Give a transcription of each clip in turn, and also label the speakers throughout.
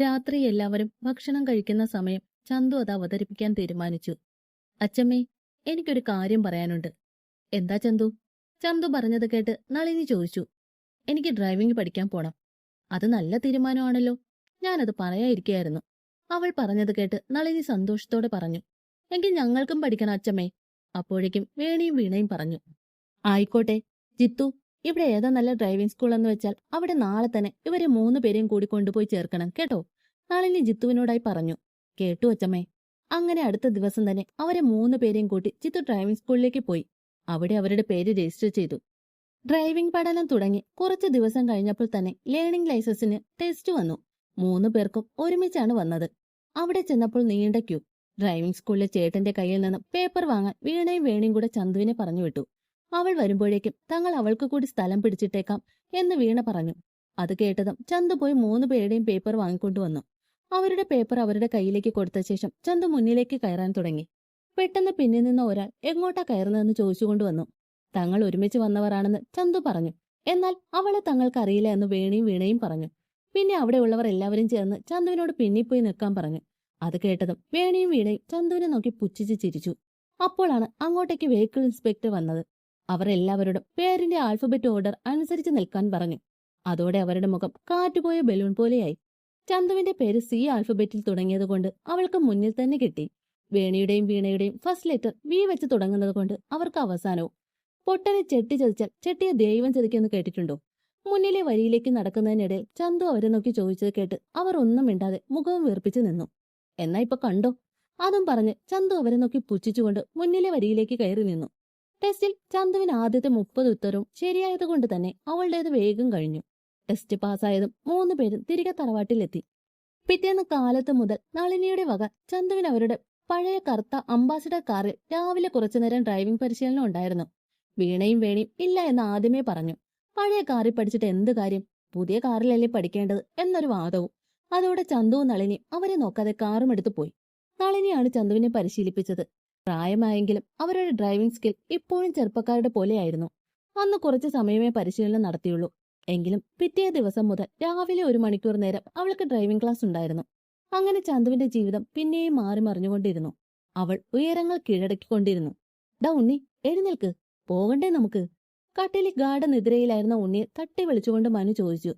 Speaker 1: രാത്രി എല്ലാവരും ഭക്ഷണം കഴിക്കുന്ന സമയം ചന്തു അത് അവതരിപ്പിക്കാൻ തീരുമാനിച്ചു. അച്ചമ്മേ എനിക്കൊരു കാര്യം പറയാനുണ്ട്. എന്താ ചന്തു? ചന്തു പറഞ്ഞത് കേട്ട് നളിനി ചോദിച്ചു. എനിക്ക് ഡ്രൈവിംഗ് പഠിക്കാൻ പോണം. അത് നല്ല തീരുമാനമാണല്ലോ. ഞാനത് പറയാതിരിക്കുകയായിരുന്നു. അവൾ പറഞ്ഞത് കേട്ട് നളിനി സന്തോഷത്തോടെ പറഞ്ഞു. എങ്കിൽ ഞങ്ങൾക്കും പഠിക്കണം അച്ചമ്മേ. അപ്പോഴേക്കും വേണിയും വീണയും പറഞ്ഞു. ആയിക്കോട്ടെ ജിത്തു ഇവിടെ ഏതാ നല്ല ഡ്രൈവിംഗ് സ്കൂൾ എന്ന് വെച്ചാൽ അവിടെ നാളെ തന്നെ ഇവരെ മൂന്ന് പേരെയും കൂടി കൊണ്ടുപോയി ചേർക്കണം കേട്ടോ? നളിനി ജിത്തുവിനോടായി പറഞ്ഞു. കേട്ടു അച്ചമ്മേ. അങ്ങനെ അടുത്ത ദിവസം തന്നെ അവരെ മൂന്ന് പേരെയും കൂട്ടി ജിത്തു ഡ്രൈവിംഗ് സ്കൂളിലേക്ക് പോയി. അവിടെ അവരുടെ പേര് രജിസ്റ്റർ ചെയ്തു. ഡ്രൈവിംഗ് പഠനം തുടങ്ങി കുറച്ച് ദിവസം കഴിഞ്ഞപ്പോൾ തന്നെ ലേണിംഗ് ലൈസൻസിന് ടെസ്റ്റ് വന്നു. മൂന്ന് പേർക്കും ഒരുമിച്ചാണ് വന്നത്. അവിടെ ചെന്നപ്പോൾ നീണ്ട ക്യൂ ഡ്രൈവിംഗ് സ്കൂളിലെ ചേട്ടന്റെ കയ്യിൽ നിന്ന് പേപ്പർ വാങ്ങാൻ വീണയും വേണിയും കൂടെ ചന്തുവിനെ പറഞ്ഞു വിട്ടു. അവൾ വരുമ്പോഴേക്കും തങ്ങൾ അവൾക്ക് കൂടി സ്ഥലം പിടിച്ചിട്ടേക്കാം എന്ന് വീണ പറഞ്ഞു. അത് കേട്ടതും ചന്തു പോയി മൂന്ന് പേരുടെയും പേപ്പർ വാങ്ങിക്കൊണ്ടുവന്നു അവരുടെ പേപ്പർ അവരുടെ കയ്യിലേക്ക് കൊടുത്ത ശേഷം ചന്തു മുന്നിലേക്ക് കയറാൻ തുടങ്ങി. പെട്ടെന്ന് പിന്നിൽ നിന്ന് ഒരാൾ എങ്ങോട്ടാ കയറുന്നതെന്ന് ചോദിച്ചുകൊണ്ട് വന്നു. തങ്ങൾ ഒരുമിച്ച് വന്നവരാണെന്ന് ചന്തു പറഞ്ഞു. എന്നാൽ അവളെ തങ്ങൾക്ക് അറിയില്ല എന്ന് വേണിയും വീണയും പറഞ്ഞു. പിന്നെ അവിടെയുള്ളവർ എല്ലാവരും ചേർന്ന് ചന്തുവിനോട് പിന്നിൽ പോയി നിൽക്കാൻ പറഞ്ഞു. അത് കേട്ടതും വേണിയും വീണയും ചന്തുവിനെ നോക്കി പുച്ഛിച്ച് ചിരിച്ചു. അപ്പോഴാണ് അങ്ങോട്ടേക്ക് വെഹിക്കിൾ ഇൻസ്പെക്ടർ വന്നത്. അവർ എല്ലാവരോടും പേരിന്റെ ആൽഫബറ്റ് ഓർഡർ അനുസരിച്ച് നിൽക്കാൻ പറഞ്ഞു. അതോടെ അവരുടെ മുഖം കാറ്റുപോയ ബലൂൺ പോലെയായി. ചന്തുവിന്റെ പേര് സി ആൽഫബറ്റിൽ തുടങ്ങിയതുകൊണ്ട് അവൾക്ക് മുന്നിൽ തന്നെ കിട്ടി. വേണിയുടെയും വീണയുടെയും ഫസ്റ്റ് ലെറ്റർ വി വെച്ച് തുടങ്ങുന്നത് കൊണ്ട് അവർക്ക് അവസാനവും. പൊട്ടനെ ചെട്ടി ചതിച്ചാൽ ചെട്ടിയെ ദൈവം ചതിക്കുമെന്ന് കേട്ടിട്ടുണ്ടോ? മുന്നിലെ വരിയിലേക്ക് നടക്കുന്നതിനിടയിൽ ചന്തു അവരെ നോക്കി ചോദിച്ചത് കേട്ട് അവർ ഒന്നും മിണ്ടാതെ മുഖം വീർപ്പിച്ചു നിന്നു. എന്നാ ഇപ്പൊ കണ്ടോ? അതും പറഞ്ഞ് ചന്തു അവരെ നോക്കി പുച്ഛിച്ചുകൊണ്ട് മുന്നിലെ വരിയിലേക്ക് കയറി നിന്നു. ടെസ്റ്റിൽ ചന്തുവിന് ആദ്യത്തെ മുപ്പത് ഉത്തരവും ശരിയായതുകൊണ്ട് തന്നെ അവളുടേത് വേഗം കഴിഞ്ഞു. ടെസ്റ്റ് പാസ്സായതും മൂന്ന് പേരും തിരികെ തറവാട്ടിലെത്തി. പിറ്റേന്ന് കാലത്ത് മുതൽ നളിനിയുടെ വക ചന്തുവിന് അവരുടെ പഴയ കറുത്ത അംബാസിഡർ കാറിൽ രാവിലെ കുറച്ചുനേരം ഡ്രൈവിംഗ് പരിശീലനം ഉണ്ടായിരുന്നു. വീണയും വേണിയും ഇല്ല എന്ന് ആദ്യമേ പറഞ്ഞു. പഴയ കാറിൽ പഠിച്ചിട്ട് എന്ത് കാര്യം? പുതിയ കാറിലല്ലേ പഠിക്കേണ്ടത് എന്നൊരു വാദവും. അതോടെ ചന്തുവും നളിനി അവരെ നോക്കാതെ കാറും എടുത്തു പോയി. നളിനിയാണ് ചന്തുവിനെ പരിശീലിപ്പിച്ചത്. പ്രായമായെങ്കിലും അവരുടെ ഡ്രൈവിംഗ് സ്കിൽ ഇപ്പോഴും ചെറുപ്പക്കാരുടെ പോലെയായിരുന്നു. അന്ന് കുറച്ച് സമയമേ പരിശീലനം നടത്തിയുള്ളൂ. എങ്കിലും പിറ്റേ ദിവസം മുതൽ രാവിലെ ഒരു മണിക്കൂർ നേരം അവൾക്ക് ഡ്രൈവിംഗ് ക്ലാസ് ഉണ്ടായിരുന്നു. അങ്ങനെ ചന്തുവിന്റെ ജീവിതം പിന്നെയും മാറി മറിഞ്ഞുകൊണ്ടിരുന്നു. അവൾ ഉയരങ്ങൾ കീഴടക്കിക്കൊണ്ടിരുന്നു. ഡാ ഉണ്ണി എഴുന്നേൽക്ക്. പോകണ്ടേ നമുക്ക്? കട്ടിലി ഗാർഡൻ നിദ്രയിലായിരുന്ന ഉണ്ണിയെ തട്ടി വിളിച്ചുകൊണ്ട് മനു ചോദിച്ചു.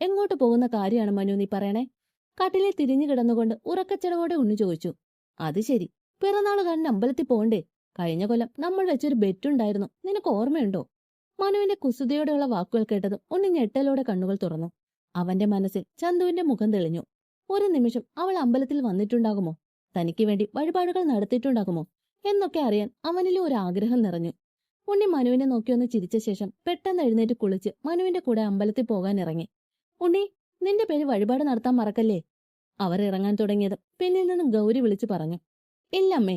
Speaker 1: എങ്ങോട്ട് പോകുന്ന കാര്യമാണ് മനു നീ പറയണേ? കട്ടിലിൽ തിരിഞ്ഞു കിടന്നുകൊണ്ട് ഉറക്കച്ചടവോടെ ഉണ്ണി ചോദിച്ചു. അത് ശരി. പിറന്നാൾ കാണാൻ അമ്പലത്തിൽ പോകണ്ടേ? കഴിഞ്ഞ കൊല്ലം നമ്മൾ വെച്ചൊരു ബെറ്റുണ്ടായിരുന്നു. നിനക്ക് ഓർമ്മയുണ്ടോ? മനുവിന്റെ കുസുതയോടെയുള്ള വാക്കുകൾ കേട്ടതും ഒന്ന് ഞെട്ടലോടെ കണ്ണുകൾ തുറന്നു. അവന്റെ മനസ്സിൽ ചന്തുവിന്റെ മുഖം തെളിഞ്ഞു. ഒരു നിമിഷം അവൾ അമ്പലത്തിൽ വന്നിട്ടുണ്ടാകുമോ? തനിക്ക് വേണ്ടി വഴിപാടുകൾ നടത്തിയിട്ടുണ്ടാകുമോ? എന്നൊക്കെ അറിയാൻ അവനിലും ഒരു ആഗ്രഹം നിറഞ്ഞു. ഉണ്ണി മനുവിനെ നോക്കിയൊന്ന് ചിരിച്ച ശേഷം പെട്ടെന്ന് എഴുന്നേറ്റ് കുളിച്ച് മനുവിന്റെ കൂടെ അമ്പലത്തിൽ പോകാൻ ഇറങ്ങി. ഉണ്ണി നിന്റെ പേര് വഴിപാട് നടത്താൻ മറക്കല്ലേ? അവർ ഇറങ്ങാൻ തുടങ്ങിയത് പിന്നിൽ നിന്നും ഗൗരി വിളിച്ചു പറഞ്ഞു. ഇല്ലമ്മേ.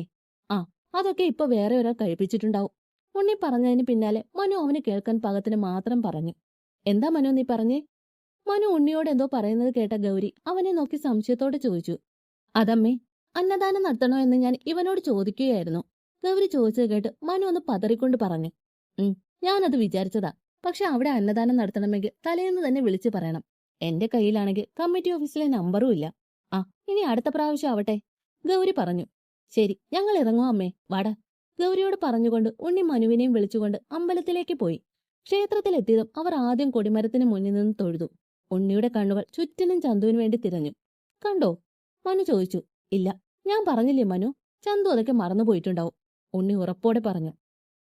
Speaker 1: ആ അതൊക്കെ ഇപ്പൊ വേറെ ഒരാൾ കഴിപ്പിച്ചിട്ടുണ്ടാവും. ഉണ്ണി പറഞ്ഞതിന് പിന്നാലെ മനു അവന് കേൾക്കാൻ പാകത്തിന് മാത്രം പറഞ്ഞു. എന്താ മനു നീ പറഞ്ഞേ? മനു ഉണ്ണിയോട് എന്തോ പറയുന്നത് കേട്ട ഗൗരി അവനെ നോക്കി സംശയത്തോടെ ചോദിച്ചു. അതമ്മേ അന്നദാനം നടത്തണോ എന്ന് ഞാൻ ഇവനോട് ചോദിക്കുകയായിരുന്നു. ഗൗരി ചോദിച്ചത് കേട്ട് മനു ഒന്ന് പതറിക്കൊണ്ട് പറഞ്ഞു. ഉം ഞാനത് വിചാരിച്ചതാ. പക്ഷെ അവിടെ അന്നദാനം നടത്തണമെങ്കിൽ തലേന്ന് തന്നെ വിളിച്ചു പറയണം. എന്റെ കയ്യിലാണെങ്കിൽ കമ്മിറ്റി ഓഫീസിലെ നമ്പറും ഇല്ല. ആ ഇനി അടുത്ത പ്രാവശ്യം ആവട്ടെ. ഗൗരി പറഞ്ഞു. ശരി ഞങ്ങൾ ഇറങ്ങും അമ്മേ. വട. ഗൗരിയോട് പറഞ്ഞുകൊണ്ട് ഉണ്ണി മനുവിനെയും വിളിച്ചുകൊണ്ട് അമ്പലത്തിലേക്ക് പോയി. ക്ഷേത്രത്തിലെത്തിയതും അവർ ആദ്യം കൊടിമരത്തിന് മുന്നിൽ നിന്ന് തൊഴുതു. ഉണ്ണിയുടെ കണ്ണുകൾ ചുറ്റിനും ചന്തുവിന് വേണ്ടി തിരഞ്ഞു. കണ്ടോ? മനു ചോദിച്ചു. ഇല്ല ഞാൻ പറഞ്ഞില്ലേ മനു? ചന്തു അതൊക്കെ മറന്നുപോയിട്ടുണ്ടാവും ഉണ്ണി ഉറപ്പോടെ പറഞ്ഞു.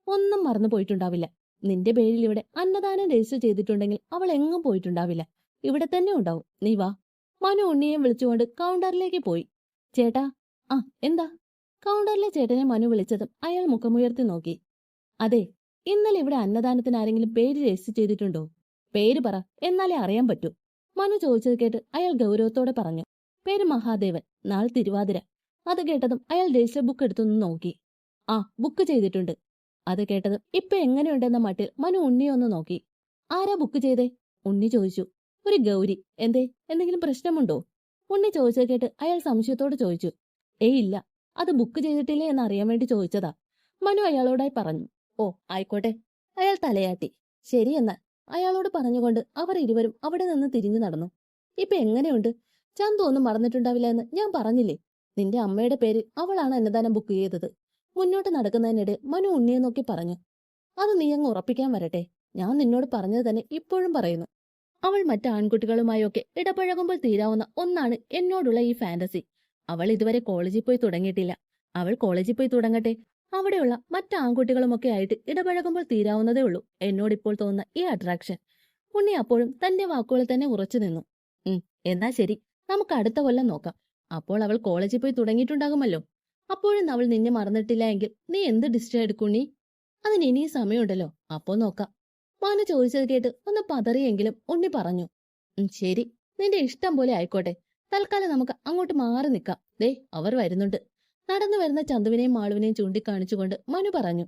Speaker 1: ഒന്നും മറന്നു പോയിട്ടുണ്ടാവില്ല. നിന്റെ പേരിൽ ഇവിടെ അന്നദാനം രജിസ്റ്റർ ചെയ്തിട്ടുണ്ടെങ്കിൽ അവൾ എങ്ങും പോയിട്ടുണ്ടാവില്ല. ഇവിടെ തന്നെ ഉണ്ടാവും. നീ വാ. മനു ഉണ്ണിയെ വിളിച്ചുകൊണ്ട് കൗണ്ടറിലേക്ക് പോയി. ചേട്ടാ ആ എന്താ? കൗണ്ടറിലെ ചേട്ടനെ മനു വിളിച്ചതും അയാൾ മുഖമുയർത്തി നോക്കി. അതെ ഇന്നലെ ഇവിടെ അന്നദാനത്തിന് ആരെങ്കിലും പേര് രജിസ്റ്റർ ചെയ്തിട്ടുണ്ടോ? പേര് പറ എന്നാലേ അറിയാൻ പറ്റൂ. മനു ചോദിച്ചത് കേട്ട് അയാൾ ഗൗരവത്തോടെ പറഞ്ഞു. പേര് മഹാദേവൻ നാൾ തിരുവാതിര. അത് കേട്ടതും അയാൾ രജിസ്റ്റർ ബുക്ക് എടുത്തുനിന്ന് നോക്കി. ആ ബുക്ക് ചെയ്തിട്ടുണ്ട്. അത് കേട്ടതും ഇപ്പൊ എങ്ങനെയുണ്ടെന്ന മട്ടിൽ മനു ഉണ്ണിയൊന്ന് നോക്കി. ആരാ ബുക്ക് ചെയ്തേ? ഉണ്ണി ചോദിച്ചു. ഒരു ഗൗരി. എന്തേ? എന്തെങ്കിലും പ്രശ്നമുണ്ടോ? ഉണ്ണി ചോദിച്ചത് കേട്ട് അയാൾ സംശയത്തോട് ചോദിച്ചു. ഏയ് ഇല്ല. അത് ബുക്ക് ചെയ്തിട്ടില്ലേ എന്ന് അറിയാൻ വേണ്ടി ചോദിച്ചതാ. മനു അയാളോടായി പറഞ്ഞു ഓ ആയിക്കോട്ടെ. അയാൾ തലയാട്ടി ശരി എന്നാൽ അയാളോട് പറഞ്ഞുകൊണ്ട് അവർ ഇരുവരും അവിടെ നിന്ന് തിരിഞ്ഞു നടന്നു. ഇപ്പൊ എങ്ങനെയുണ്ട്? ചന്തു ഒന്നും മറന്നിട്ടുണ്ടാവില്ല എന്ന് ഞാൻ പറഞ്ഞില്ലേ? നിന്റെ അമ്മയുടെ പേര് അവളാണ് അന്നദാനം ബുക്ക് ചെയ്തത്. മുന്നോട്ട് നടക്കുന്നതിനിടെ മനു ഉണ്ണിയെ നോക്കി പറഞ്ഞു അത് നീ അങ്ങ് ഉറപ്പിക്കാൻ വരട്ടെ. ഞാൻ നിന്നോട് പറഞ്ഞത് തന്നെ ഇപ്പോഴും പറയുന്നു. അവൾ മറ്റ് ആൺകുട്ടികളുമായൊക്കെ ഇടപഴകുമ്പോൾ തീരാവുന്ന ഒന്നാണ് എന്നോടുള്ള ഈ ഫാന്റസി അവൾ ഇതുവരെ കോളേജിൽ പോയി തുടങ്ങിയിട്ടില്ല. അവൾ കോളേജിൽ പോയി തുടങ്ങട്ടെ. അവിടെയുള്ള മറ്റ് ആൺകുട്ടികളുമൊക്കെ ആയിട്ട് ഇടപഴകുമ്പോൾ തീരാവുന്നതേ ഉള്ളൂ. എന്നോടിപ്പോൾ തോന്നുന്ന ഈ അട്രാക്ഷൻ ഉണ്ണി അപ്പോഴും തന്റെ വാക്കുകളിൽ തന്നെ ഉറച്ചു നിന്നു. എന്നാ ശരി. നമുക്ക് അടുത്ത കൊല്ലം നോക്കാം. അപ്പോൾ അവൾ കോളേജിൽ പോയി തുടങ്ങിയിട്ടുണ്ടാകുമല്ലോ. അപ്പോഴും അവൾ നിന്നെ മറന്നിട്ടില്ല എങ്കിൽ നീ എന്ത് ഡിസിഷൻ എടുക്കുണ്ണി അതിന് ഇനിയും സമയമുണ്ടല്ലോ. അപ്പോ നോക്കാം. മാനു ചോദിച്ചത് കേട്ട് ഒന്ന് പതറിയെങ്കിലും ഉണ്ണി പറഞ്ഞു. ശരി. നിന്റെ ഇഷ്ടം പോലെ ആയിക്കോട്ടെ. തൽക്കാലം നമുക്ക് അങ്ങോട്ട് മാറി നിൽക്കാം. ദേ അവർ വരുന്നുണ്ട്. നടന്നു വരുന്ന ചന്തുവിനെയും മാളുവിനെയും ചൂണ്ടിക്കാണിച്ചുകൊണ്ട് മനു പറഞ്ഞു.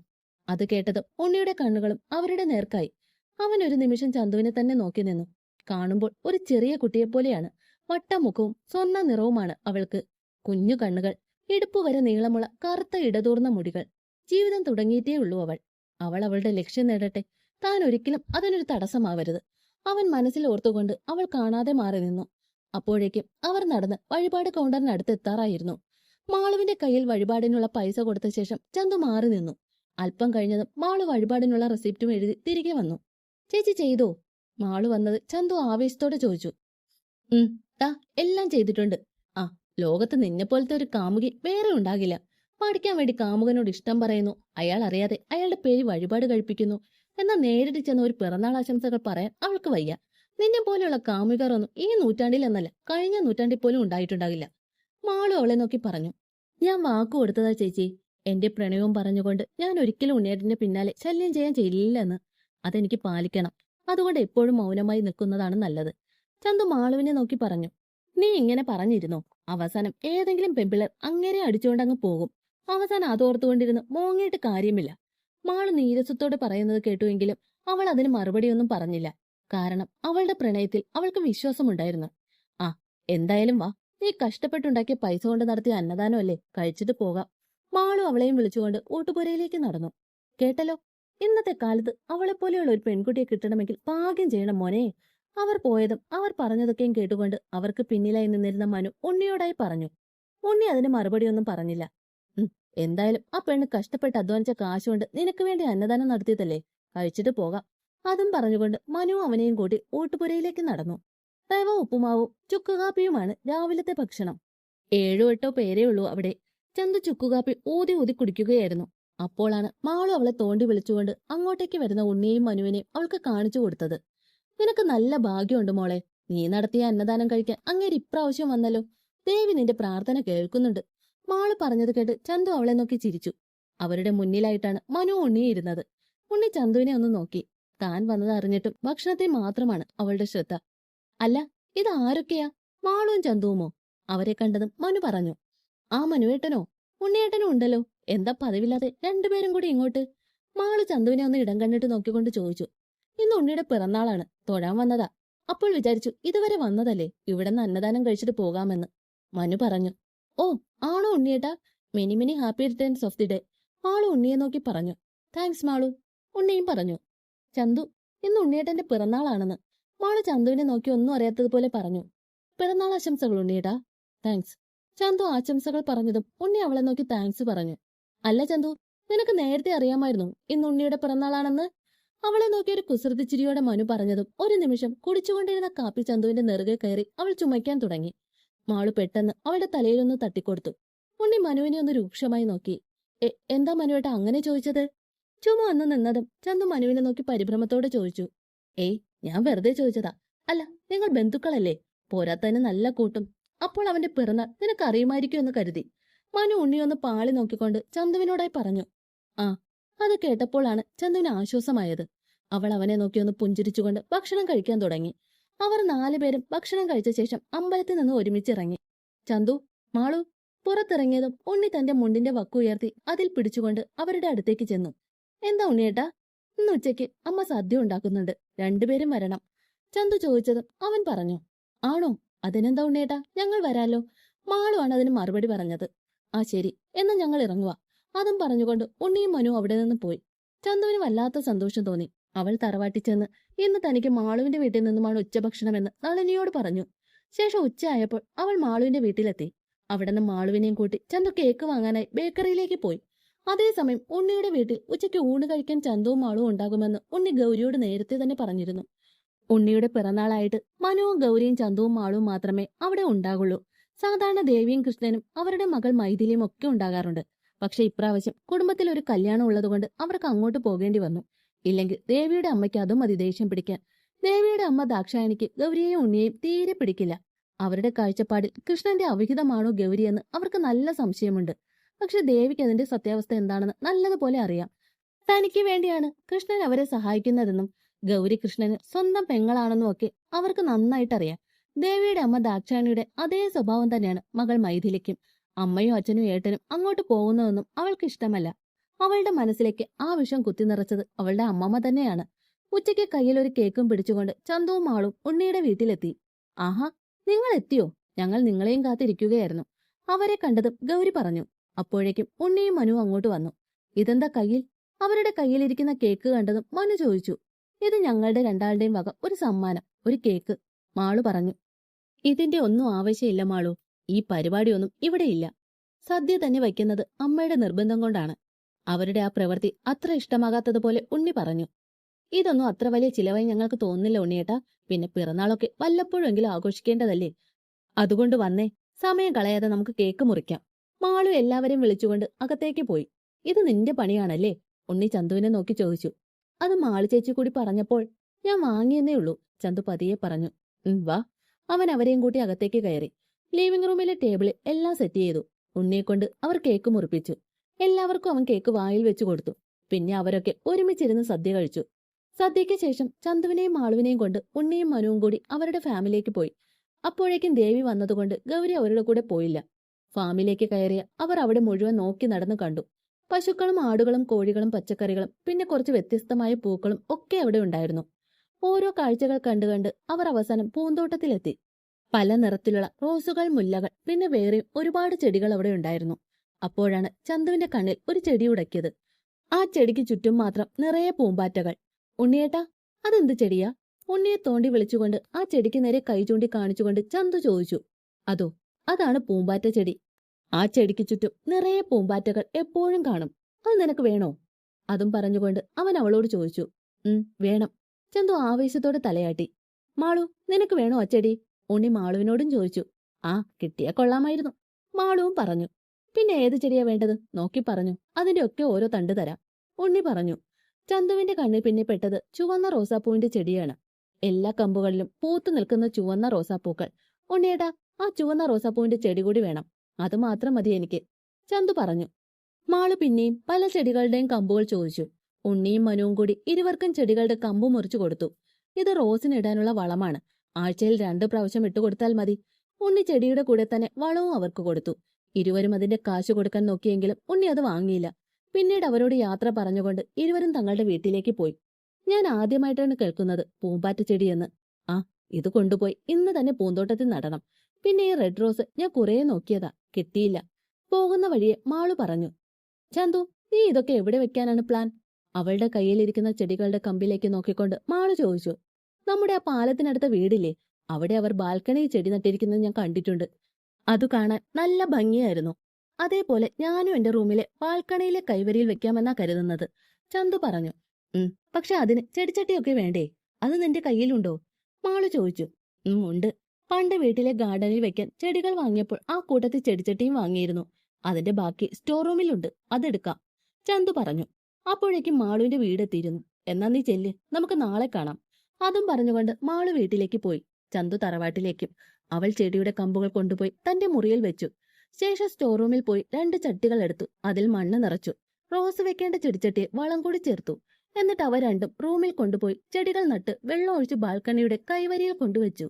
Speaker 1: അത് കേട്ടതും ഉണ്ണിയുടെ കണ്ണുകളും അവരുടെ നേർക്കായി. അവൻ ഒരു നിമിഷം ചന്തുവിനെ തന്നെ നോക്കി നിന്നു. കാണുമ്പോൾ ഒരു ചെറിയ കുട്ടിയെപ്പോലെയാണ്. വട്ടമുഖവും സ്വർണ നിറവുമാണ് അവൾക്ക്. കുഞ്ഞു കണ്ണുകൾ ഇടുപ്പ് വരെ നീളമുള്ള കറുത്ത ഇടതൂർന്ന മുടികൾ. ജീവിതം തുടങ്ങിയിട്ടേ ഉള്ളൂ അവൾ. അവൾ അവളുടെ ലക്ഷ്യം നേടട്ടെ. താൻ ഒരിക്കലും അതിനൊരു തടസ്സമാവരുത്. അവൻ മനസ്സിൽ ഓർത്തുകൊണ്ട് അവൾ കാണാതെ മാറി നിന്നു. അപ്പോഴേക്കും അവർ നടന്ന് വഴിപാട് കൗണ്ടറിനടുത്ത് എത്താറായിരുന്നു. മാളുവിന്റെ കയ്യിൽ വഴിപാടിനുള്ള പൈസ കൊടുത്ത ശേഷം ചന്തു മാറി നിന്നു. അല്പം കഴിഞ്ഞതും മാളു വഴിപാടിനുള്ള റെസിപ്റ്റും എഴുതി തിരികെ വന്നു. ചേച്ചി ചെയ്തോ? മാളു വന്നത് ചന്തു ആവേശത്തോടെ ചോദിച്ചു. ഉം താ എല്ലാം ചെയ്തിട്ടുണ്ട്. ആ ലോകത്ത് നിന്നെപ്പോലത്തെ ഒരു കാമുകി വേറെ ഉണ്ടാകില്ല. പഠിക്കാൻ വേണ്ടി കാമുകനോട് ഇഷ്ടം പറയുന്നു. അയാൾ അറിയാതെ അയാളുടെ പേര് വഴിപാട് കഴിപ്പിക്കുന്നു. എന്നാൽ നേരിട്ട് ചെന്ന ഒരു പിറന്നാൾ ആശംസകൾ പറയാൻ അവൾക്ക് വയ്യ. നിന്നെ പോലെയുള്ള കാമുകർ ഒന്നും ഈ നൂറ്റാണ്ടിൽ എന്നല്ല കഴിഞ്ഞ നൂറ്റാണ്ടിൽ പോലും ഉണ്ടായിട്ടുണ്ടാകില്ല. മാളു അവളെ നോക്കി പറഞ്ഞു ഞാൻ വാക്കു കൊടുത്തതാ ചേച്ചി. എന്റെ പ്രണയവും പറഞ്ഞുകൊണ്ട് ഞാൻ ഒരിക്കലും ഉണ്ണിയേട്ടന്റെ പിന്നാലെ ശല്യം ചെയ്യാൻ ചെയ്യില്ലെന്ന്. അതെനിക്ക് പാലിക്കണം. അതുകൊണ്ട് എപ്പോഴും മൗനമായി നിൽക്കുന്നതാണ് നല്ലത്. ചന്തു മാളുവിനെ നോക്കി പറഞ്ഞു നീ ഇങ്ങനെ പറഞ്ഞിരുന്നോ? അവസാനം ഏതെങ്കിലും പെമ്പിളർ അങ്ങനെ അടിച്ചുകൊണ്ടങ്ങ് പോകും. അവസാനം അതോർത്തുകൊണ്ടിരുന്ന് മോങ്ങിയിട്ട് കാര്യമില്ല. മാൾ നീരസത്തോടെ പറയുന്നത് കേട്ടുവെങ്കിലും അവൾ അതിന് മറുപടിയൊന്നും പറഞ്ഞില്ല. കാരണം അവളുടെ പ്രണയത്തിൽ അവൾക്ക് വിശ്വാസമുണ്ടായിരുന്നു. ആ എന്തായാലും വാ. നീ കഷ്ടപ്പെട്ടുണ്ടാക്കിയ പൈസ കൊണ്ട് നടത്തിയ അന്നദാനമല്ലേ? കഴിച്ചിട്ട് പോകാം. മാളു അവളെയും വിളിച്ചുകൊണ്ട് ഊട്ടുപുരയിലേക്ക് നടന്നു. കേട്ടല്ലോ? ഇന്നത്തെ കാലത്ത് അവളെപ്പോലെയുള്ള ഒരു പെൺകുട്ടിയെ കിട്ടണമെങ്കിൽ ഭാഗ്യം ചെയ്യണം മോനെ. അവർ പോയതും അവർ പറഞ്ഞതൊക്കെയും കേട്ടുകൊണ്ട് അവർക്ക് പിന്നിലായി നിന്നിരുന്ന മനു ഉണ്ണിയോടായി പറഞ്ഞു. ഉണ്ണി അതിന് മറുപടിയൊന്നും പറഞ്ഞില്ല. എന്തായാലും ആ പെണ്ണ് കഷ്ടപ്പെട്ട് അധ്വാനിച്ച കാശുകൊണ്ട് നിനക്ക് വേണ്ടി അന്നദാനം നടത്തിയതല്ലേ? കഴിച്ചിട്ട് പോകാം. അതും പറഞ്ഞുകൊണ്ട് മനു അവനെയും കൂട്ടി ഓട്ടുപുരയിലേക്ക് നടന്നു. റവ ഉപ്പുമാവും ചുക്കുകാപ്പിയുമാണ് രാവിലത്തെ ഭക്ഷണം. ഏഴോ എട്ടോ പേരേ ഉള്ളൂ അവിടെ. ചന്തു ചുക്കുകാപ്പി ഊതി ഊതി കുടിക്കുകയായിരുന്നു. അപ്പോളാണ് മാളു അവളെ തോണ്ടി വിളിച്ചുകൊണ്ട് അങ്ങോട്ടേക്ക് വരുന്ന ഉണ്ണിയെയും മനുവിനെയും അവൾക്ക് കാണിച്ചു കൊടുത്തത്. നിനക്ക് നല്ല ഭാഗ്യമുണ്ട് മോളെ. നീ നടത്തിയ അന്നദാനം കഴിക്കാൻ അങ്ങേര് ഇപ്രാവശ്യം വന്നല്ലോ. ദേവി നിന്റെ പ്രാർത്ഥന കേൾക്കുന്നുണ്ട്. മാൾ പറഞ്ഞത് കേട്ട് ചന്തു അവളെ നോക്കി ചിരിച്ചു. അവരുടെ മുന്നിലായിട്ടാണ് മനു ഉണ്ണി ഇരുന്നത് ഉണ്ണി ചന്തുവിനെ ഒന്ന് നോക്കി. താൻ വന്നത് അറിഞ്ഞിട്ടും ഭക്ഷണത്തിൽ മാത്രമാണ് അവളുടെ ശ്രദ്ധ. അല്ല ഇത് ആരൊക്കെയാ? മാളുവും ചന്തുവുമോ? അവരെ കണ്ടതും മനു പറഞ്ഞു. ആ മനുവേട്ടനോ? ഉണ്ണിയേട്ടനും ഉണ്ടല്ലോ. എന്താ പതിവില്ലാതെ രണ്ടുപേരും കൂടി ഇങ്ങോട്ട്? മാളു ചന്തുവിനെ ഒന്ന് ഇടം കണ്ടിട്ട് നോക്കിക്കൊണ്ട് ചോദിച്ചു. ഇന്ന് ഉണ്ണിയുടെ പിറന്നാളാണ്. തൊഴാൻ വന്നതാ. അപ്പോൾ വിചാരിച്ചു ഇതുവരെ വന്നതല്ലേ. ഇവിടെ നിന്ന് അന്നദാനം കഴിച്ചിട്ട് പോകാമെന്ന്. മനു പറഞ്ഞു. ഓ ആണോ ഉണ്ണിയേട്ടാ? Many many happy returns of the day. Malu ഉണ്ണിയെ നോക്കി പറഞ്ഞു. താങ്ക്സ് മാളു. ഉണ്ണിയും പറഞ്ഞു. ചന്തു ഇന്ന് ഉണ്ണിയേട്ടന്റെ പിറന്നാളാണെന്ന്. മോൾ ചന്തുവിനെ നോക്കി ഒന്നും അറിയാത്തതുപോലെ പറഞ്ഞു. പിറന്നാൾ ആശംസകൾ ഉണ്ണിയേട്ടാ. താങ്ക്സ്. ചന്തു ആശംസകൾ പറഞ്ഞതും ഉണ്ണി അവളെ നോക്കി താങ്ക്സ് പറഞ്ഞു. അല്ല ചന്തു നിനക്ക് നേരത്തെ അറിയാമായിരുന്നു ഇന്ന് ഉണ്ണിയുടെ പിറന്നാളാണെന്ന്? അവളെ നോക്കി ഒരു കുസൃതിച്ചിരിയോടെ മനു പറഞ്ഞതും ഒരു നിമിഷം കുടിച്ചുകൊണ്ടിരുന്ന കാപ്പി ചന്തുവിന്റെ നെറുകെ കയറി അവൾ ചുമയ്ക്കാൻ തുടങ്ങി. മാളു പെട്ടെന്ന് അവളുടെ തലയിലൊന്ന് തട്ടിക്കൊടുത്തു. ഉണ്ണി മനുവിനെ ഒന്ന് രൂക്ഷമായി നോക്കി. എന്താ മനുവേട്ട അങ്ങനെ ചോദിച്ചത്? ചുമ വന്ന് നിന്നതും ചന്തു മനുവിനെ നോക്കി പരിഭ്രമത്തോടെ ചോദിച്ചു ഏയ് ഞാൻ വെറുതെ ചോദിച്ചതാ. അല്ല നിങ്ങൾ ബന്ധുക്കളല്ലേ? പോരാത്തതിന് നല്ല കൂട്ടും. അപ്പോൾ അവന്റെ പിറന്നാൾ നിനക്ക് അറിയുമായിരിക്കും എന്ന് കരുതി. മനു ഉണ്ണിയൊന്ന് പാളി നോക്കിക്കൊണ്ട് ചന്തുവിനോടായി പറഞ്ഞു ആ അത് കേട്ടപ്പോഴാണ് ചന്തുവിന് ആശ്വാസമായത്. അവൾ അവനെ നോക്കി ഒന്ന് പുഞ്ചിരിച്ചുകൊണ്ട് ഭക്ഷണം കഴിക്കാൻ തുടങ്ങി. അവർ നാലുപേരും ഭക്ഷണം കഴിച്ച ശേഷം അമ്പലത്തിൽ നിന്ന് ഒരുമിച്ചിറങ്ങി. ചന്തു മാളു പുറത്തിറങ്ങിയതും ഉണ്ണി തന്റെ മുണ്ടിന്റെ വക്കുയർത്തി അതിൽ പിടിച്ചുകൊണ്ട് അവരുടെ അടുത്തേക്ക് ചെന്നു. എന്താ ഉണ്ണിയേട്ടാ? ഇന്ന് ഉച്ചയ്ക്ക് അമ്മ സദ്യ ഉണ്ടാക്കുന്നുണ്ട്. രണ്ടുപേരും വരണം. ചന്തു ചോദിച്ചതും അവൻ പറഞ്ഞു. ആണോ? അതിനെന്താ ഉണ്ണിയേട്ടാ? ഞങ്ങൾ വരാലോ. മാളുവാണ് അതിന് മറുപടി പറഞ്ഞത്. ആ ശരി. എന്നാ ഞങ്ങൾ ഇറങ്ങുക അതും പറഞ്ഞുകൊണ്ട് ഉണ്ണിയും മനു അവിടെ നിന്ന് പോയി. ചന്തുവിന് വല്ലാത്ത സന്തോഷം തോന്നി. അവൾ തറവാട്ടിച്ചെന്ന് ഇന്ന് തനിക്ക് മാളുവിന്റെ വീട്ടിൽ നിന്നുമാണ് ഉച്ചഭക്ഷണമെന്ന് നളിനിയോട് പറഞ്ഞു. ശേഷം ഉച്ചയായപ്പോൾ അവൾ മാളുവിന്റെ വീട്ടിലെത്തി. അവിടെ നിന്ന് മാളുവിനെയും കൂട്ടി ചന്തു കേക്ക് വാങ്ങാനായി ബേക്കറിയിലേക്ക് പോയി. അതേസമയം ഉണ്ണിയുടെ വീട്ടിൽ ഉച്ചയ്ക്ക് ഊണ് കഴിക്കാൻ ചന്തവും മാളും ഉണ്ടാകുമെന്ന് ഉണ്ണി ഗൗരിയോട് നേരത്തെ തന്നെ പറഞ്ഞിരുന്നു. ഉണ്ണിയുടെ പിറന്നാളായിട്ട് മനുവും ഗൗരിയും ചന്തവും മാളും മാത്രമേ അവിടെ ഉണ്ടാകുള്ളൂ. സാധാരണ ദേവിയും കൃഷ്ണനും അവരുടെ മകൾ മൈഥിലിയും ഒക്കെ ഉണ്ടാകാറുണ്ട്. പക്ഷെ ഇപ്രാവശ്യം കുടുംബത്തിൽ ഒരു കല്യാണം ഉള്ളതുകൊണ്ട് അവർക്ക് അങ്ങോട്ട് പോകേണ്ടി വന്നു. ഇല്ലെങ്കിൽ ദേവിയുടെ അമ്മയ്ക്ക് അതും മതി ദേഷ്യം പിടിക്കാൻ. ദേവിയുടെ അമ്മ ദാക്ഷായണിക്ക് ഗൗരിയെയും ഉണ്ണിയെയും തീരെ പിടിക്കില്ല. അവരുടെ കാഴ്ചപ്പാടിൽ കൃഷ്ണന്റെ അവിഹിതമാണോ ഗൗരിയെന്ന് അവർക്ക് നല്ല സംശയമുണ്ട്. പക്ഷെ ദേവിക്ക് അതിന്റെ സത്യാവസ്ഥ എന്താണെന്ന് നല്ലതുപോലെ അറിയാം. തനിക്ക് വേണ്ടിയാണ് കൃഷ്ണൻ അവരെ സഹായിക്കുന്നതെന്നും ഗൗരി കൃഷ്ണന് സ്വന്തം പെങ്ങളാണെന്നും ഒക്കെ അവർക്ക് നന്നായിട്ടറിയാം. ദേവിയുടെ അമ്മ ദാക്ഷായണിയുടെ അതേ സ്വഭാവം തന്നെയാണ് മകൾ മൈഥിലിക്കും. അമ്മയും അച്ഛനും ഏട്ടനും അങ്ങോട്ട് പോകുന്നതൊന്നും അവൾക്ക് ഇഷ്ടമല്ല. അവളുടെ മനസ്സിലേക്ക് ആ വിഷം കുത്തി നിറച്ചത് അവളുടെ അമ്മമ്മ തന്നെയാണ്. ഉച്ചയ്ക്ക് കയ്യിൽ ഒരു കേക്കും പിടിച്ചുകൊണ്ട് ചന്തുവും ആളും ഉണ്ണിയുടെ വീട്ടിലെത്തി. ആഹാ നിങ്ങൾ എത്തിയോ ഞങ്ങൾ നിങ്ങളെയും കാത്തിരിക്കുകയായിരുന്നു. അവരെ കണ്ടതും ഗൗരി പറഞ്ഞു. അപ്പോഴേക്കും ഉണ്ണിയും മനു അങ്ങോട്ട് വന്നു. ഇതെന്താ കയ്യിൽ? അവരുടെ കയ്യിലിരിക്കുന്ന കേക്ക് കണ്ടതും മനു ചോദിച്ചു. ഇത് ഞങ്ങളുടെ രണ്ടാളുടെയും വക ഒരു സമ്മാനം ഒരു കേക്ക് മാളു പറഞ്ഞു. ഇതിന്റെ ഒന്നും ആവശ്യമില്ല മാളു. ഈ പരിപാടിയൊന്നും ഇവിടെ ഇല്ല. സദ്യ തന്നെ വയ്ക്കുന്നത് അമ്മയുടെ നിർബന്ധം കൊണ്ടാണ്. അവരുടെ ആ പ്രവൃത്തി അത്ര ഇഷ്ടമാകാത്തതുപോലെ ഉണ്ണി പറഞ്ഞു. ഇതൊന്നും അത്ര വലിയ ചിലവായി ഞങ്ങൾക്ക് തോന്നുന്നില്ല ഉണ്ണിയേട്ടാ. പിന്നെ പിറന്നാളൊക്കെ വല്ലപ്പോഴെങ്കിലും ആഘോഷിക്കേണ്ടതല്ലേ? അതുകൊണ്ട് വന്നേ. സമയം കളയാതെ നമുക്ക് കേക്ക് മുറിക്കാം. മാളു എല്ലാവരെയും വിളിച്ചുകൊണ്ട് അകത്തേക്ക് പോയി. ഇത് നിന്റെ പണിയാണല്ലേ? ഉണ്ണി ചന്തുവിനെ നോക്കി ചോദിച്ചു. അത് മാളു ചേച്ചി കൂടി പറഞ്ഞപ്പോൾ ഞാൻ വാങ്ങിയെന്നേ ഉള്ളൂ ചന്തു പതിയെ പറഞ്ഞു. "ഉം, വാ. അവൻ അവരെയും കൂട്ടി അകത്തേക്ക് കയറി. ലിവിംഗ് റൂമിലെ ടേബിളിൽ എല്ലാം സെറ്റ് ചെയ്തു. ഉണ്ണിയെ കൊണ്ട് അവർ കേക്ക് മുറിപ്പിച്ചു. എല്ലാവർക്കും അവൻ കേക്ക് വായിൽ വെച്ചു കൊടുത്തു. പിന്നെ അവരൊക്കെ ഒരുമിച്ചിരുന്ന് സദ്യ കഴിച്ചു. സദ്യയ്ക്ക് ശേഷം ചന്തുവിനെയും മാളുവിനെയും കൊണ്ട് ഉണ്ണിയും മനുവും കൂടി അവരുടെ ഫാമിലിയിലേക്ക് പോയി. അപ്പോഴേക്കും ദേവി വന്നതുകൊണ്ട് ഗൗരി അവരുടെ കൂടെ പോയില്ല. ഫാമിലേക്ക് കയറിയ അവർ അവിടെ മുഴുവൻ നോക്കി നടന്നു കണ്ടു. പശുക്കളും ആടുകളും കോഴികളും പച്ചക്കറികളും പിന്നെ കുറച്ച് വ്യത്യസ്തമായ പൂക്കളും ഒക്കെ അവിടെ ഉണ്ടായിരുന്നു. ഓരോ കാഴ്ചകൾ കണ്ടു കണ്ട് അവർ അവസാനം പൂന്തോട്ടത്തിലെത്തി. പല നിറത്തിലുള്ള റോസുകൾ മുല്ലകൾ പിന്നെ വേറെയും ഒരുപാട് ചെടികൾ അവിടെ ഉണ്ടായിരുന്നു. അപ്പോഴാണ് ചന്തുവിന്റെ കണ്ണിൽ ഒരു ചെടി ഉടക്കിയത്. ആ ചെടിക്ക് ചുറ്റും മാത്രം നിറയെ പൂമ്പാറ്റകൾ. ഉണ്ണിയേട്ടാ അതെന്ത് ചെടിയാ? ഉണ്ണിയെ തോണ്ടി വിളിച്ചുകൊണ്ട് ആ ചെടിക്ക് നേരെ കൈ ചൂണ്ടി കാണിച്ചുകൊണ്ട് ചന്തു ചോദിച്ചു. അതോ അതാണ് പൂമ്പാറ്റ ചെടി. ആ ചെടിക്ക് ചുറ്റും നിറയെ പൂമ്പാറ്റകൾ എപ്പോഴും കാണും. അത് നിനക്ക് വേണോ? അതും പറഞ്ഞുകൊണ്ട് അവൻ അവളോട് ചോദിച്ചു. ഉം വേണം. ചന്തു ആവേശത്തോടെ തലയാട്ടി. മാളു നിനക്ക് വേണോ ആ ചെടി? ഉണ്ണി മാളുവിനോടും ചോദിച്ചു. ആ കിട്ടിയാ കൊള്ളാമായിരുന്നു. മാളുവും പറഞ്ഞു. പിന്നെ ഏത് ചെടിയാ വേണ്ടത്? നോക്കി പറഞ്ഞു. അതിന്റെ ഒക്കെ ഓരോ തണ്ട് തരാം. ഉണ്ണി പറഞ്ഞു. ചന്തുവിന്റെ കണ്ണിൽ പിന്നെ പെട്ടത് ചുവന്ന റോസാപ്പൂവിന്റെ ചെടിയാണ്. എല്ലാ കമ്പുകളിലും പൂത്തു നിൽക്കുന്ന ചുവന്ന റോസാപ്പൂക്കൾ. ഉണ്ണിയേട്ടാ ആ ചുവന്ന റോസാപ്പൂവിന്റെ ചെടി കൂടി വേണം. അത് മാത്രം മതി എനിക്ക്. ചന്തു പറഞ്ഞു. മാളു പിന്നെയും പല ചെടികളുടെയും കമ്പുകൾ ചോദിച്ചു. ഉണ്ണിയും മനുവും കൂടി ഇരുവർക്കും ചെടികളുടെ കമ്പ് മുറിച്ചു കൊടുത്തു. ഇത് റോസിന് ഇടാനുള്ള വളമാണ്. ആഴ്ചയിൽ രണ്ടു പ്രാവശ്യം ഇട്ടുകൊടുത്താൽ മതി. ഉണ്ണി ചെടിയുടെ കൂടെ തന്നെ വളവും അവർക്ക് കൊടുത്തു. ഇരുവരും അതിന്റെ കാശ് കൊടുക്കാൻ നോക്കിയെങ്കിലും ഉണ്ണി അത് വാങ്ങിയില്ല. പിന്നീട് അവരോട് യാത്ര പറഞ്ഞുകൊണ്ട് ഇരുവരും തങ്ങളുടെ വീട്ടിലേക്ക് പോയി. ഞാൻ ആദ്യമായിട്ടാണ് കേൾക്കുന്നത് പൂമ്പാറ്റ ചെടിയെന്ന്. ആ ഇത് കൊണ്ടുപോയി. ഇന്ന് തന്നെ പൂന്തോട്ടത്തിൽ നടണം. പിന്നെ ഈ റെഡ് റോസ് ഞാൻ കുറേ നോക്കിയതാ കിട്ടിയില്ല. പോകുന്ന വഴിയെ മാളു പറഞ്ഞു ചന്തു നീ ഇതൊക്കെ എവിടെ വെക്കാനാണ് പ്ലാൻ അവളുടെ കയ്യിലിരിക്കുന്ന ചെടികളുടെ കമ്പിലേക്ക് നോക്കിക്കൊണ്ട് മാളു ചോദിച്ചു നമ്മുടെ ആ പാലത്തിനടുത്ത വീടില്ലേ? അവിടെ അവർ ബാൽക്കണിയിൽ ചെടി നട്ടിരിക്കുന്നത് ഞാൻ കണ്ടിട്ടുണ്ട്. അത് കാണാൻ നല്ല ഭംഗിയായിരുന്നു. അതേപോലെ ഞാനും എന്റെ റൂമിലെ ബാൽക്കണിയിലെ കൈവരിയിൽ വെക്കാമെന്നാ കരുതുന്നത്. ചന്തു പറഞ്ഞു ഉം പക്ഷെ അതിന് ചെടിച്ചട്ടിയൊക്കെ വേണ്ടേ? അത് നിന്റെ കയ്യിലുണ്ടോ? മാളു ചോദിച്ചു ഉം ഉണ്ട്. പണ്ട് വീട്ടിലെ ഗാർഡനിൽ വെക്കാൻ ചെടികൾ വാങ്ങിയപ്പോൾ ആ കൂട്ടത്തിൽ ചെടിച്ചട്ടിയും വാങ്ങിയിരുന്നു. അതിന്റെ ബാക്കി സ്റ്റോർ റൂമിലുണ്ട് അതെടുക്കാം ചന്തു പറഞ്ഞു. അപ്പോഴേക്കും മാളുവിന്റെ വീടെത്തിയിരുന്നു എന്നാ നീ ചെല്ല്. നമുക്ക് നാളെ കാണാം. അതും പറഞ്ഞുകൊണ്ട് മാളു വീട്ടിലേക്ക് പോയി. ചന്തു തറവാട്ടിലേക്കും. അവൾ ചെടിയുടെ കമ്പുകൾ കൊണ്ടുപോയി തന്റെ മുറിയിൽ വെച്ചു. ശേഷം സ്റ്റോർ റൂമിൽ പോയി രണ്ട് ചട്ടികൾ എടുത്തു. അതിൽ മണ്ണ് നിറച്ചു. റോസ് വെക്കേണ്ട ചെടിച്ചട്ടിയെ വളം കൂടി ചേർത്തു. എന്നിട്ട് അവ രണ്ടും റൂമിൽ കൊണ്ടുപോയി ചെടികൾ നട്ട് വെള്ളം ഒഴിച്ച് ബാൽക്കണിയുടെ കൈവരിയിൽ കൊണ്ടുവച്ചു.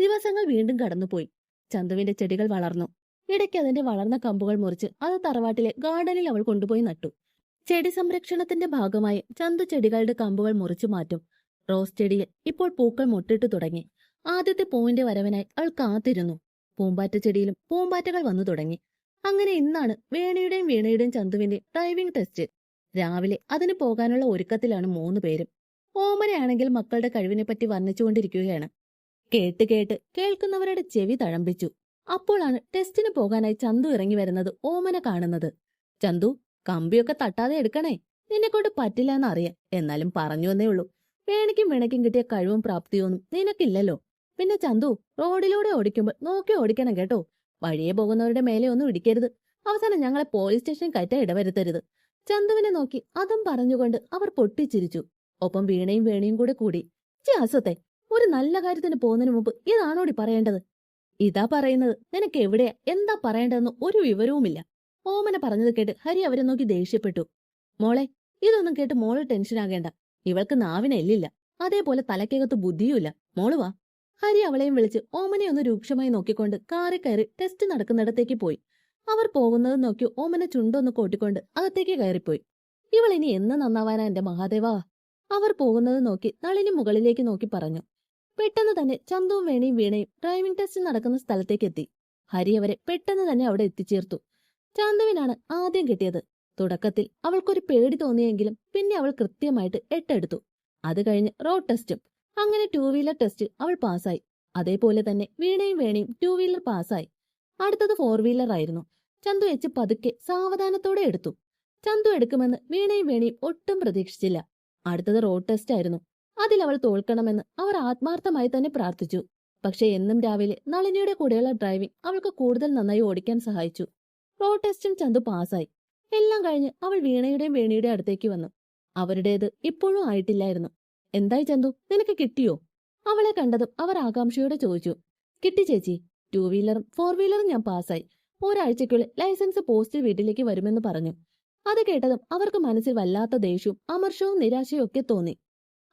Speaker 1: ദിവസങ്ങൾ വീണ്ടും കടന്നുപോയി. ചന്തുവിന്റെ ചെടികൾ വളർന്നു. ഇടയ്ക്ക് അതിന്റെ വളർന്ന കമ്പുകൾ മുറിച്ച് അത് തറവാട്ടിലെ ഗാർഡനിൽ അവൾ കൊണ്ടുപോയി നട്ടു. ചെടി സംരക്ഷണത്തിന്റെ ഭാഗമായി ചന്തു ചെടികളുടെ കമ്പുകൾ മുറിച്ചു മാറ്റും. റോസ് ചെടിയിൽ ഇപ്പോൾ പൂക്കൾ മുട്ടിട്ടു തുടങ്ങി. ആദ്യത്തെ പൂവിന്റെ വരവിനായി അവൾ കാത്തിരുന്നു. പൂമ്പാറ്റ ചെടിയിലും പൂമ്പാറ്റകൾ വന്നു തുടങ്ങി. അങ്ങനെ ഇന്നാണ് വേണയുടെയും വീണയുടെയും ചന്തുവിന്റെ ഡ്രൈവിംഗ് ടെസ്റ്റ്. രാവിലെ അതിന് പോകാനുള്ള ഒരുക്കത്തിലാണ് മൂന്ന് പേരും. ഓമനയാണെങ്കിൽ മക്കളുടെ കഴിവിനെ പറ്റി വർണിച്ചുകൊണ്ടിരിക്കുകയാണ്. കേട്ട് കേട്ട് കേൾക്കുന്നവരുടെ ചെവി തഴമ്പിച്ചു. അപ്പോഴാണ് ടെസ്റ്റിന് പോകാനായി ചന്തു ഇറങ്ങി വരുന്നത് ഓമന കാണുന്നത്. ചന്തു കമ്പിയൊക്കെ തട്ടാതെ എടുക്കണേ. നിന്നെ കൊണ്ട് പറ്റില്ല എന്നറിയാം. എന്നാലും പറഞ്ഞു എന്നേ ഉള്ളൂ. വേണിക്കും വിണയ്ക്കും കിട്ടിയ കഴിവും പ്രാപ്തിയൊന്നും നിനക്കില്ലല്ലോ. പിന്നെ ചന്തു റോഡിലൂടെ ഓടിക്കുമ്പോൾ നോക്കി ഓടിക്കണം കേട്ടോ. വഴിയെ പോകുന്നവരുടെ മേലെ ഒന്നും ഇടിക്കരുത്. അവസാനം ഞങ്ങളെ പോലീസ് സ്റ്റേഷൻ കയറ്റാൻ ഇടവരുത്തരുത്. ചന്തുവിനെ നോക്കി അതും പറഞ്ഞുകൊണ്ട് അവർ പൊട്ടിച്ചിരിച്ചു. ഒപ്പം വീണയും വേണിയും കൂടെ കൂടി. ചാസത്തെ ഒരു നല്ല കാര്യത്തിന് പോകുന്നതിന് മുമ്പ് ഇതാണോടി പറയേണ്ടത്? ഇതാ പറയുന്നത്. നിനക്ക് എവിടെയാ? എന്താ പറയേണ്ടതെന്ന് ഒരു വിവരവുമില്ല. ഓമന പറഞ്ഞത് കേട്ട് ഹരി അവരെ നോക്കി ദേഷ്യപ്പെട്ടു. മോളെ ഇതൊന്നും കേട്ട് മോൾ ടെൻഷനാകേണ്ട ഇവൾക്ക് നാവിനെ എല്ലില്ല. അതേപോലെ തലക്കകത്ത് ബുദ്ധിയുമില്ല. മോൾ വാ. ഹരി അവളെയും വിളിച്ച് ഓമനെ ഒന്ന് രൂക്ഷമായി നോക്കിക്കൊണ്ട് കാറി കയറി ടെസ്റ്റ് നടക്കുന്നിടത്തേക്ക് പോയി. അവർ പോകുന്നത് നോക്കി ഓമന ചുണ്ടൊന്ന് കോട്ടിക്കൊണ്ട് അകത്തേക്ക് കയറിപ്പോയി. ഇവൾ ഇനി എന്ന് നന്നാവാനാ എന്റെ മഹാദേവാ? അവർ പോകുന്നത് നോക്കി നളിനി മുകളിലേക്ക് നോക്കി പറഞ്ഞു. പെട്ടെന്ന് തന്നെ ചന്തുവും വേണിയും വീണയും ഡ്രൈവിംഗ് ടെസ്റ്റ് നടക്കുന്ന സ്ഥലത്തേക്ക് എത്തി. ഹരി അവരെ പെട്ടെന്ന് തന്നെ അവിടെ എത്തിച്ചേർത്തു. ചന്തുവിനാണ് ആദ്യം കിട്ടിയത്. തുടക്കത്തിൽ അവൾക്കൊരു പേടി തോന്നിയെങ്കിലും പിന്നെ അവൾ കൃത്യമായിട്ട് എട്ടെടുത്തു. അത് കഴിഞ്ഞ് റോഡ് ടെസ്റ്റും അങ്ങനെ ടൂ വീലർ ടെസ്റ്റ് അവൾ പാസ്സായി. അതേപോലെ തന്നെ വീണയും വേണയും ടൂ വീലർ പാസ്സായി. അടുത്തത് ഫോർ വീലർ ആയിരുന്നു. ചന്തു എച്ച് പതുക്കെ സാവധാനത്തോടെ എടുത്തു. ചന്തു എടുക്കുമെന്ന് വീണയും വേണിയും ഒട്ടും പ്രതീക്ഷിച്ചില്ല. അടുത്തത് റോഡ് ടെസ്റ്റ് ആയിരുന്നു. അതിൽ അവൾ തോൽക്കണമെന്ന് അവർ ആത്മാർത്ഥമായി തന്നെ പ്രാർത്ഥിച്ചു. പക്ഷെ എന്നും രാവിലെ നളിനിയുടെ കൂടെയുള്ള ഡ്രൈവിംഗ് അവൾക്ക് കൂടുതൽ നന്നായി ഓടിക്കാൻ സഹായിച്ചു. റോഡ് ടെസ്റ്റും ചന്തു പാസ്സായി എല്ലാം കഴിഞ്ഞ് അവൾ വീണയുടെയും വേണിയുടെയും അടുത്തേക്ക് വന്നു. അവരുടേത് ഇപ്പോഴും ആയിട്ടില്ലായിരുന്നു. എന്തായി ചന്തു നിനക്ക് കിട്ടിയോ? അവളെ കണ്ടതും അവർ ആകാംക്ഷയോടെ ചോദിച്ചു. കിട്ടി ചേച്ചി. ടൂ വീലറും ഫോർ വീലറും ഞാൻ പാസ്സായി ഒരാഴ്ചയ്ക്കുള്ളിൽ ലൈസൻസ് പോസ്റ്റ് വീട്ടിലേക്ക് വരുമെന്ന് പറഞ്ഞു. അത് കേട്ടതും അവർക്ക് മനസ്സിൽ വല്ലാത്ത ദേഷ്യവും അമർഷവും നിരാശയും ഒക്കെ തോന്നി.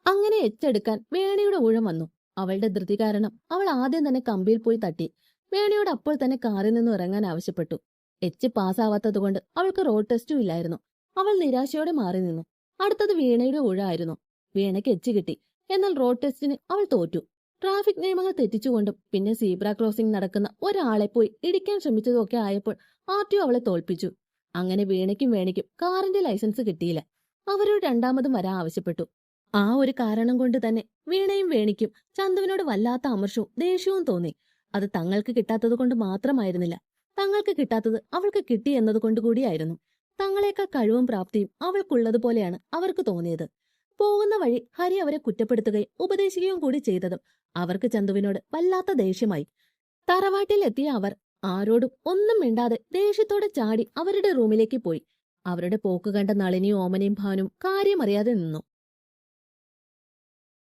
Speaker 1: അങ്ങനെ എച്ചെടുക്കാൻ വേണിയുടെ ഊഴം വന്നു. അവളുടെ ധൃതി കാരണം അവൾ ആദ്യം തന്നെ കമ്പിയിൽ പോയി തട്ടി. വേണിയോട് അപ്പോൾ തന്നെ കാറിൽ നിന്ന് ഇറങ്ങാൻ ആവശ്യപ്പെട്ടു. എച്ച് പാസ്സാവാത്തതുകൊണ്ട് അവൾക്ക് റോഡ് ടെസ്റ്റും ഇല്ലായിരുന്നു. അവൾ നിരാശയോടെ മാറി നിന്നു. അടുത്തത് വീണയുടെ ഊഴായിരുന്നു വീണയ്ക്ക് എച്ച് കിട്ടി. എന്നാൽ റോഡ് ടെസ്റ്റിന് അവൾ തോറ്റു. ട്രാഫിക് നിയമങ്ങൾ തെറ്റിച്ചുകൊണ്ടും പിന്നെ സീബ്ര ക്രോസിംഗ് നടക്കുന്ന ഒരാളെ പോയി ഇടിക്കാൻ ശ്രമിച്ചതൊക്കെ ആയപ്പോൾ ആർ ടി അവളെ തോൽപ്പിച്ചു. അങ്ങനെ വീണയ്ക്കും വേണയ്ക്കും കാറിന്റെ ലൈസൻസ് കിട്ടിയില്ല. അവരോട് രണ്ടാമതും വരാൻ ആവശ്യപ്പെട്ടു. ആ ഒരു കാരണം കൊണ്ട് തന്നെ വീണയും വേണിക്കും. ചന്തുവിനോട് വല്ലാത്ത അമർഷവും ദേഷ്യവും തോന്നി. അത് തങ്ങൾക്ക് കിട്ടാത്തത് കൊണ്ട് മാത്രമായിരുന്നില്ല. തങ്ങൾക്ക് കിട്ടാത്തത് അവൾക്ക് കിട്ടി എന്നതുകൊണ്ട് കൂടിയായിരുന്നു തങ്ങളെക്കാൾ കഴിവും പ്രാപ്തിയും അവൾക്കുള്ളതുപോലെയാണ് അവർക്ക് തോന്നിയത്. പോകുന്ന വഴി ഹരി അവരെ കുറ്റപ്പെടുത്തുകയും ഉപദേശിക്കുകയും കൂടി ചെയ്തതും അവർക്ക് ചന്തുവിനോട് വല്ലാത്ത ദേഷ്യമായി. തറവാട്ടിൽ എത്തിയ അവർ ആരോടും ഒന്നും മിണ്ടാതെ ദേഷ്യത്തോടെ ചാടി അവരുടെ റൂമിലേക്ക് പോയി. അവരുടെ പോക്ക് കണ്ട നളിനിയും ഓമനയും ഭാവനും കാര്യമറിയാതെ നിന്നു.